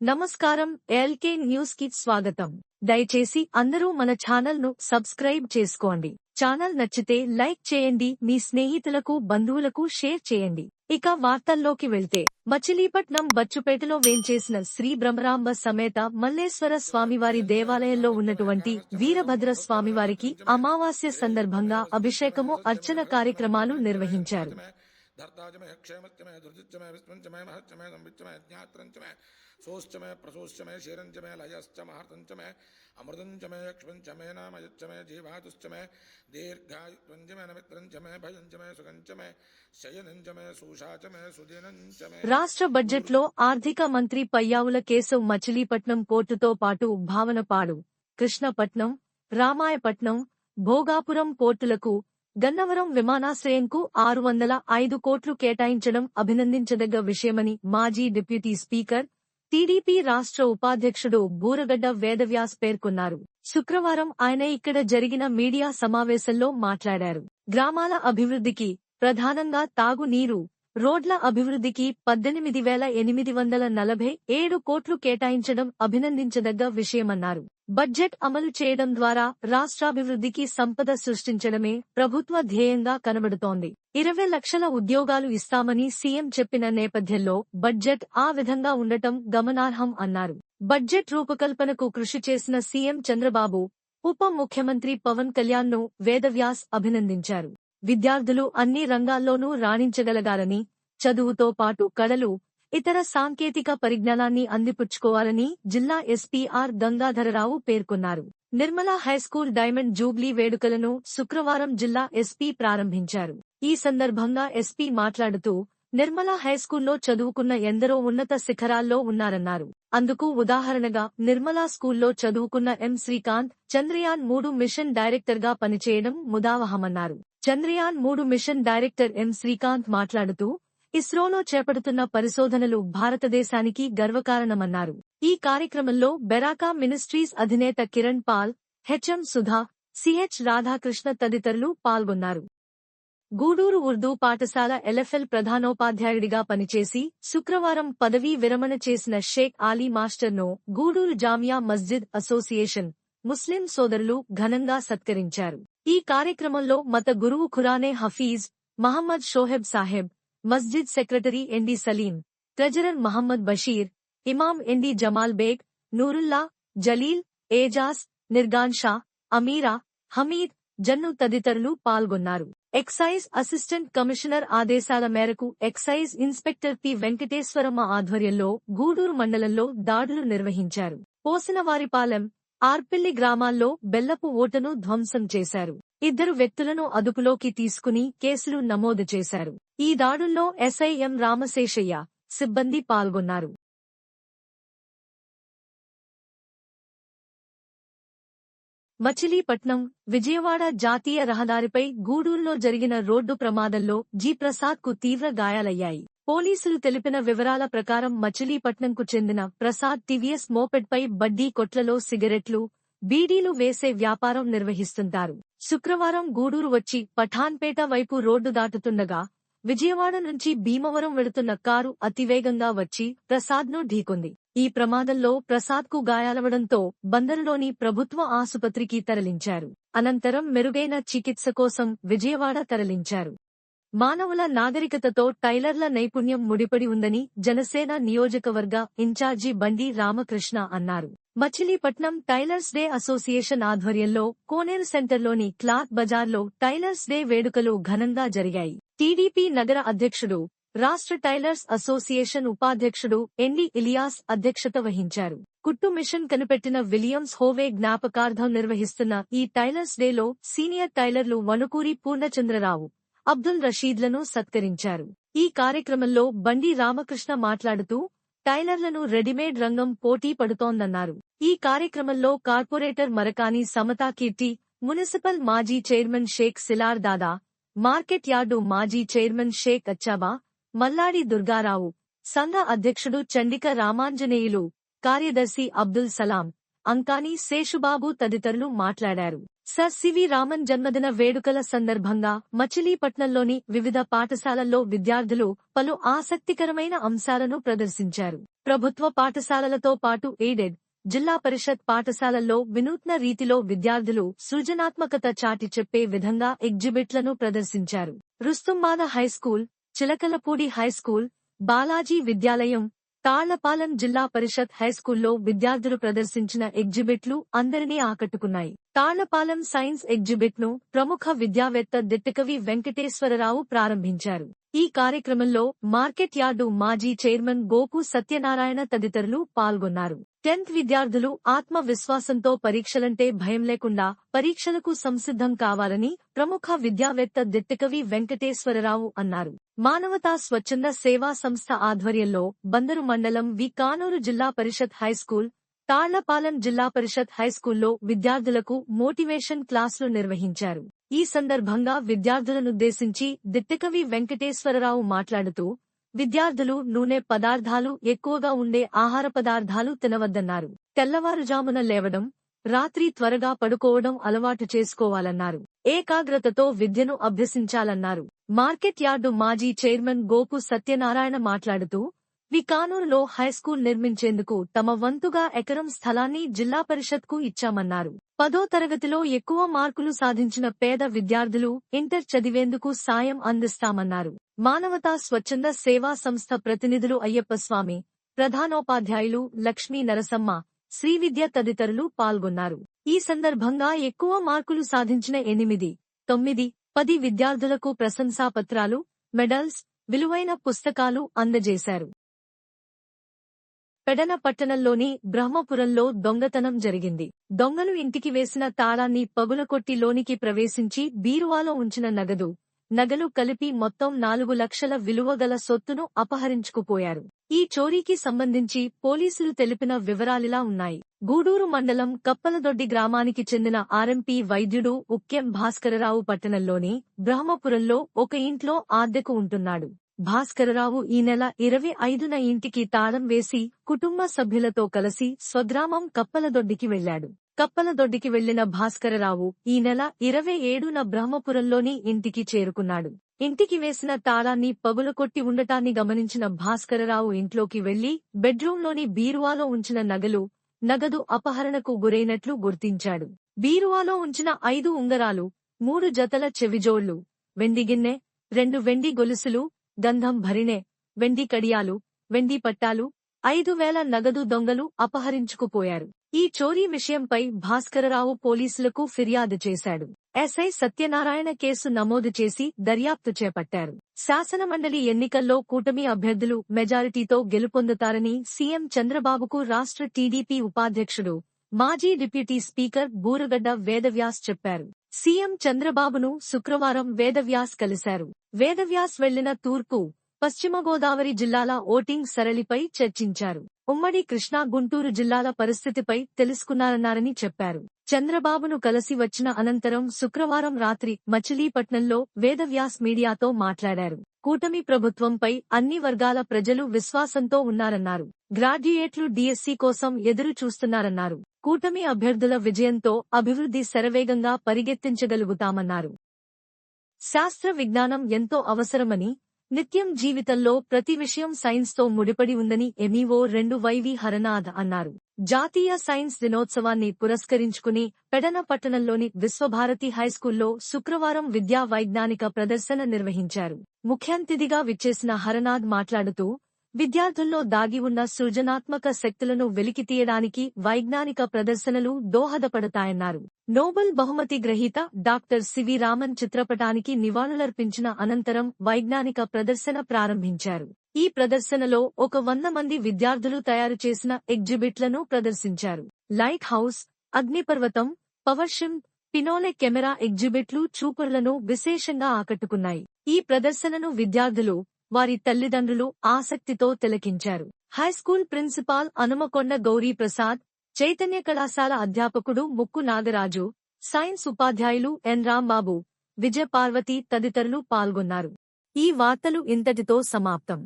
నమస్కారం ఎల్కే న్యూస్కి స్వాగతం. దయచేసి అందరూ మన ఛానల్ను సబ్స్క్రైబ్ చేసుకోండి. ఛానల్ నచ్చితే లైక్ చేయండి మీ స్నేహితులకు బంధువులకు షేర్ చేయండి. ఇక వార్తల్లోకి వెళ్తే మచిలీపట్నం బచ్చుపేటలో వేంచేసిన శ్రీ బ్రహ్మరాంబ సమేత మల్లేశ్వర స్వామివారి దేవాలయంలో ఉన్నటువంటి వీరభద్ర స్వామివారికి అమావాస్య సందర్భంగా అభిషేకము అర్చన కార్యక్రమాలు నిర్వహించారు. धर्ताच मे क्षेमच्च मे दुर्जिच्च मे विस्मञ्च मे महच्च मे संविच्च मे ज्ञात्रञ्च मे सोश्च मे प्रसोश्च मे क्षीरञ्च मे लयश्च महर्तञ्च मे अमृतञ्च मे यक्ष्मञ्च मे नामयच्च मे जीवातुश्च मे दीर्घायुत्वञ्च मे नमित्रञ्च मे भयञ्च मे सुखञ्च मे शयनञ्च मे सूषा च मे सुदिनञ्च मे రాష్ట్ర బడ్జెట్లో ఆర్థిక మంత్రి పయ్యావుల కేశవ్ మచిలీపట్నం పోర్టుతో పాటు భావనపాడు కృష్ణపట్నం రామాయపట్నం భోగాపురం పోర్టులకు గన్నవరం విమానాశ్రయంకు ఆరు వందల ఐదు కోట్లు కేటాయించడం అభినందించదగ్గ విషయమని మాజీ డిప్యూటీ స్పీకర్ టీడీపీ రాష్ట్ర ఉపాధ్యక్షుడు బూరగడ్డ వేదవ్యాస్ పేర్కొన్నారు. శుక్రవారం ఆయన ఇక్కడ జరిగిన మీడియా సమావేశంలో మాట్లాడారు. గ్రామాల అభివృద్ధికి ప్రధానంగా తాగునీరు రోడ్ల అభివృద్ధికి పద్దెనిమిది వేల ఎనిమిది వందల నలభై ఏడు కోట్లు కేటాయించడం అభినందించదగ్గ విషయమన్నారు. బడ్జెట్ అమలు చేయడం ద్వారా రాష్ట్రాభివృద్ధికి సంపద సృష్టించడమే ప్రభుత్వ ధ్యేయంగా కనబడుతోంది. ఇరవై లక్షల ఉద్యోగాలు ఇస్తామని సీఎం చెప్పిన నేపథ్యంలో బడ్జెట్ ఆ విధంగా ఉండటం గమనార్హం అన్నారు. బడ్జెట్ రూపకల్పనకు కృషి చేసిన సీఎం చంద్రబాబు ఉప ముఖ్యమంత్రి పవన్ కళ్యాణ్ను వేదవ్యాస్ అభినందించారు. విద్యార్థులు అన్ని రంగాల్లోనూ రాణించగలగాలని చదువుతో పాటు కళలు ఇతర సాంకేతిక పరిజ్ఞానాన్ని అందిపుచ్చుకోవాలని జిల్లా ఎస్పీ ఆర్ గంగాధరరావు పేర్కొన్నారు. నిర్మలా హైస్కూల్ డైమండ్ జూబ్లీ వేడుకలను శుక్రవారం జిల్లా ఎస్పీ ప్రారంభించారు. ఈ సందర్భంగా ఎస్పీ మాట్లాడుతూ నిర్మలా హైస్కూల్లో చదువుకున్న ఎందరో ఉన్నత శిఖరాల్లో ఉన్నారన్నారు. అందుకు ఉదాహరణగా నిర్మలా స్కూల్లో చదువుకున్న ఎం శ్రీకాంత్ చంద్రయాన్ మూడు మిషన్ డైరెక్టర్గా పనిచేయడం ముదావహమన్నారు. చంద్రయాన్ మూడు మిషన్ డైరెక్టర్ ఎం శ్రీకాంత్ మాట్లాడుతూ ఇస్రోలో చేపడుతున్న పరిశోధనలు భారతదేశానికి గర్వకారణమన్నారు. ఈ కార్యక్రమంలో బెరాకా మినిస్ట్రీస్ అధినేత Kiran Paul HM Sudha CH Radhakrishna తదితరులు పాల్గొన్నారు. గూడూరు ఉర్దూ పాఠశాల ఎల్ఎఫ్ఎల్ ప్రధానోపాధ్యాయుడిగా పనిచేసి శుక్రవారం పదవీ విరమణ చేసిన షేక్ ఆలీ మాస్టర్ను గూడూరు జామియా మస్జిద్ అసోసియేషన్ ముస్లిం సోదరులు ఘనంగా సత్కరించారు. ఈ కార్యక్రమంలో మత గురువు ఖురానే Hafiz Mohammed Shoheb Saheb Masjid secretary MD Saleem treasurer Mohammed Basheer Imam MD Jamal Baig Noorullah Jaleel Ejaz Nirgan Shah Ameera Hameed Jannu తదితరులు పాల్గొన్నారు. ఎక్సైజ్ అసిస్టెంట్ కమిషనర్ ఆదేశాల మేరకు ఎక్సైజ్ ఇన్స్పెక్టర్ పి వెంకటేశ్వరమ్మ ఆధ్వర్యంలో గూడూరు మండలంలో దాడులు నిర్వహించారు. పోసినవారిపాలెం ఆర్పిల్లి గ్రామాల్లో బెల్లపు ఓటను ధ్వంసం చేశారు. ఇద్దరు వ్యక్తులను అదుపులోకి తీసుకుని కేసులు నమోదు చేశారు. ఈ దాడుల్లో ఎస్ఐఎం రామశేషయ్య సిబ్బంది పాల్గొన్నారు. మచిలీపట్నం విజయవాడ జాతీయ రహదారిపై గూడూరులో జరిగిన రోడ్డు ప్రమాదంలో జి. ప్రసాద్కు తీవ్ర గాయాలయ్యాయి. పోలీసులు తెలిపిన వివరాల ప్రకారం మచిలీపట్నంకు చెందిన ప్రసాద్ టీవీఎస్ మోపెడ్పై బడ్డీ కొట్లలో సిగరెట్లు బీడీలు వేసే వ్యాపారం నిర్వహిస్తుంటారు. శుక్రవారం గూడూరు వచ్చి పఠాన్పేట వైపు రోడ్డు దాటుతుండగా విజయవాడ నుంచి భీమవరం వెళుతున్న కారు అతివేగంగా వచ్చి ప్రసాద్ను ఢీకొంది. ఈ ప్రమాదంలో ప్రసాద్కు గాయాలవడంతో బందరులోని ప్రభుత్వ ఆసుపత్రికి తరలించారు. అనంతరం మెరుగైన చికిత్స కోసం విజయవాడ తరలించారు. మానవుల నాగరికతతో టైలర్ల నైపుణ్యం ముడిపడి ఉందని జనసేన నియోజకవర్గ ఇన్ఛార్జి బండి రామకృష్ణ అన్నారు. మచిలీపట్నం టైలర్స్ డే అసోసియేషన్ ఆధ్వర్యంలో కోనేరు సెంటర్లోని క్లాత్ బజార్లో టైలర్స్ డే వేడుకలు ఘనంగా జరిగాయి. టీడీపీ నగర అధ్యక్షుడు రాష్ట్ర టైలర్స్ అసోసియేషన్ ఉపాధ్యక్షుడు ఎన్డి ఇలియాస్ అధ్యక్షత వహించారు. కుట్టు మిషన్ కనిపెట్టిన విలియమ్స్ హోవే జ్ఞాపకార్థం నిర్వహిస్తున్న ఈ టైలర్స్ డేలో సీనియర్ టైలర్లు వణుకూరి పూర్ణచంద్రరావు అబ్దుల్ రషీద్లను సత్కరించారు. ఈ కార్యక్రమంలో బండి రామకృష్ణ మాట్లాడుతూ టైలర్లను రెడీమేడ్ రంగం పోటీ పడుతోందన్నారు. ఈ కార్యక్రమంలో కార్పొరేటర్ మరకాని సమతా కీర్తి మున్సిపల్ మాజీ chairman Sheikh Silar Dada market yard మాజీ చైర్మన్ షేక్ అచ్చాబా మల్లాడి దుర్గారావు సంఘ అధ్యక్షుడు చండిక రామాంజనేయులు కార్యదర్శి అబ్దుల్ సలాం అంకాని శేషుబాబు తదితరులు మాట్లాడారు. సర్ సివి రామన్ జన్మదిన వేడుకల సందర్భంగా మచిలీపట్నంలోని వివిధ పాఠశాలల్లో విద్యార్థులు పలు ఆసక్తికరమైన అంశాలను ప్రదర్శించారు. ప్రభుత్వ పాఠశాలలతో పాటు ఎయిడెడ్ జిల్లా పరిషత్ పాఠశాలల్లో వినూత్న రీతిలో విద్యార్థులు సృజనాత్మకత చాటి చెప్పే విధంగా ఎగ్జిబిట్లను ప్రదర్శించారు. Rustumbada high school Chilakalapudi high school Balaji విద్యాలయం తాళ్ళపాలెం జిల్లా పరిషత్ హైస్కూల్లో విద్యార్థులు ప్రదర్శించిన ఎగ్జిబిట్లు అందరినీ ఆకట్టుకున్నాయి. తాళ్ళపాలెం సైన్స్ ఎగ్జిబిట్ను ప్రముఖ విద్యావేత్త దిట్టకవి వెంకటేశ్వరరావు ప్రారంభించారు. ఈ కార్యక్రమంలో మార్కెట్ యార్డు మాజీ చైర్మన్ గోకు సత్యనారాయణ తదితరులు పాల్గొన్నారు. టెన్త్ విద్యార్థులు ఆత్మవిశ్వాసంతో పరీక్షలంటే భయం లేకుండా పరీక్షలకు సంసిద్ధం కావాలని ప్రముఖ విద్యావేత్త దిట్టకవి వెంకటేశ్వరరావు అన్నారు. మానవతా స్వచ్ఛంద సేవా సంస్థ ఆధ్వర్యంలో బందరు మండలం వి కానూరు జిల్లా పరిషత్ హైస్కూల్ తాళ్ళపాలెం జిల్లా పరిషత్ హైస్కూల్లో విద్యార్థులకు మోటివేషన్ క్లాసులు నిర్వహించారు. ఈ సందర్భంగా విద్యార్థులనుద్దేశించి దిట్టకవి వెంకటేశ్వరరావు మాట్లాడుతూ విద్యార్థులు నూనె పదార్థాలు ఎక్కువగా ఉండే ఆహార పదార్థాలు తినవద్దన్నారు. తెల్లవారుజామున లేవడం రాత్రి త్వరగా పడుకోవడం అలవాటు చేసుకోవాలన్నారు. ఏకాగ్రతతో విద్యను అభ్యసించాలన్నారు. మార్కెట్ యార్డు మాజీ చైర్మన్ గోపు సత్యనారాయణ మాట్లాడుతూ వికానూరులో హైస్కూల్ నిర్మించేందుకు తమ వంతుగా ఎకరం స్థలాన్ని జిల్లా పరిషత్కు ఇచ్చామన్నారు. పదో తరగతిలో ఎక్కువ మార్కులు సాధించిన పేద విద్యార్థులు ఇంటర్ చదివేందుకు సాయం అందిస్తామన్నారు. మానవతా స్వచ్ఛంద సేవా సంస్థ ప్రతినిధులు అయ్యప్పస్వామి ప్రధానోపాధ్యాయులు లక్ష్మీ నరసమ్మ శ్రీవిద్య తదితరులు పాల్గొన్నారు. ఈ సందర్భంగా ఎక్కువ మార్కులు సాధించిన ఎనిమిది తొమ్మిది పది విద్యార్థులకు ప్రశంసాపత్రాలు మెడల్స్ విలువైన పుస్తకాలు అందజేశారు. పెడన పట్టణంలోని బ్రహ్మపురంలో దొంగతనం జరిగింది. దొంగలు ఇంటికి వేసిన తాళాన్ని పగులకొట్టి లోనికి ప్రవేశించి బీరువాలో ఉంచిన నగదు నగలు కలిపి మొత్తం నాలుగు లక్షల విలువగల సొత్తును అపహరించుకుపోయారు. ఈ చోరీకి సంబంధించి పోలీసులు తెలిపిన వివరాలిలా ఉన్నాయి. గూడూరు మండలం కప్పలదొడ్డి గ్రామానికి చెందిన ఆర్ఎంపీ వైద్యుడు ఉక్కెం భాస్కరరావు పట్టణంలోని బ్రహ్మపురంలో ఒక ఇంట్లో ఆద్దెకు ఉంటున్నాడు. భాస్కరరావు ఈ నెల ఇరవై ఐదున ఇంటికి తాళం వేసి కుటుంబ సభ్యులతో కలిసి స్వగ్రామం కప్పలదొడ్డికి వెళ్ళాడు కప్పలదొడ్డికి వెళ్ళిన భాస్కరరావు ఈ నెల ఇరవై ఏడున బ్రహ్మపురంలోని ఇంటికి చేరుకున్నాడు. ఇంటికి వేసిన తాళాన్ని పగులకొట్టి ఉండటాన్ని గమనించిన భాస్కరరావు ఇంట్లోకి వెళ్ళి బెడ్రూంలోని బీరువాలో ఉంచిన నగలు నగదు అపహరణకు గురైనట్లు గుర్తించాడు. బీరువాలో ఉంచిన ఐదు ఉంగరాలు మూడు జతల చెవిజోళ్ళు వెండిగిన్నె రెండు వెండి గొలుసులు గంధం భరిణె వెండి కడియాలు వెండి పట్టాలు ఐదు వేల నగదు దొంగలు అపహరించుకుపోయారు. ఈ చోరీ విషయంపై భాస్కరరావు పోలీసులకు ఫిర్యాదు చేశాడు. ఎస్ఐ సత్యనారాయణ కేసు నమోదు చేసి దర్యాప్తు చేపట్టారు. శాసనమండలి ఎన్నికల్లో కూటమి అభ్యర్థులు మెజారిటీతో గెలుపొందుతారని సీఎం చంద్రబాబుకు రాష్ట్ర టీడీపీ ఉపాధ్యక్షుడు మాజీ డిప్యూటీ స్పీకర్ బూరగడ్డ వేదవ్యాస్ చెప్పారు. సీఎం చంద్రబాబును శుక్రవారం వేదవ్యాస్ కలిశారు. వేదవ్యాస్ వెళ్ళిన తూర్పు పశ్చిమ గోదావరి జిల్లాల ఓటింగ్ సరళిపై చర్చించారు. ఉమ్మడి కృష్ణా గుంటూరు జిల్లాల పరిస్థితిపై తెలుసుకున్నారన్నారని చెప్పారు. చంద్రబాబును కలిసి వచ్చిన అనంతరం శుక్రవారం రాత్రి మచిలీపట్నంలో వేదవ్యాస్ మీడియాతో మాట్లాడారు. కూటమి ప్రభుత్వంపై అన్ని వర్గాల ప్రజలు విశ్వాసంతో ఉన్నారన్నారు. గ్రాడ్యుయేట్లు డిఎస్సీ కోసం ఎదురు చూస్తున్నారన్నారు. కూటమి అభ్యర్థుల విజయంతో అభివృద్ధి శరవేగంగా పరిగెత్తించగలుగుతామన్నారు. శాస్త్ర విజ్ఞానం ఎంతో అవసరమని నిత్యం జీవితంలో ప్రతి విషయం సైన్స్తో ముడిపడి ఉందని ఎంఈఓ రెండు వైవి హరనాథ్ అన్నారు. జాతీయ సైన్స్ దినోత్సవాన్ని పురస్కరించుకుని పెడన పట్టణంలోని విశ్వభారతి హైస్కూల్లో శుక్రవారం విద్యా వైజ్ఞానిక ప్రదర్శన నిర్వహించారు. ముఖ్యాంతిథిగా విచ్చేసిన హరనాథ్ మాట్లాడుతూ విద్యార్థుల్లో దాగి ఉన్న సృజనాత్మక శక్తులను వెలికితీయడానికి వైజ్ఞానిక ప్రదర్శనలు దోహదపడతాయన్నారు. నోబెల్ బహుమతి గ్రహీత డాక్టర్ సివి రామన్ చిత్రపటానికి నివాళులర్పించిన అనంతరం వైజ్ఞానిక ప్రదర్శన ప్రారంభించారు. ఈ ప్రదర్శనలో ఒక వంద మంది విద్యార్థులు తయారు చేసిన ఎగ్జిబిట్లను ప్రదర్శించారు. లైట్ హౌస్ అగ్నిపర్వతం పవర్షిమ్ పినోలె కెమెరా ఎగ్జిబిట్లు చూపర్లను విశేషంగా ఆకట్టుకున్నాయి. ఈ ప్రదర్శనను విద్యార్థులు వారి తల్లిదండ్రులు ఆసక్తితో తిలకించారు. High school principal Anumakonda Gowri Prasad Chaitanya కళాశాల అధ్యాపకుడు ముక్కు నాగరాజు సైన్స్ ఉపాధ్యాయులు ఎన్ రాంబాబు విజయ పార్వతి తదితరులు పాల్గొన్నారు. ఈ వార్తలు ఇంతటితో సమాప్తం.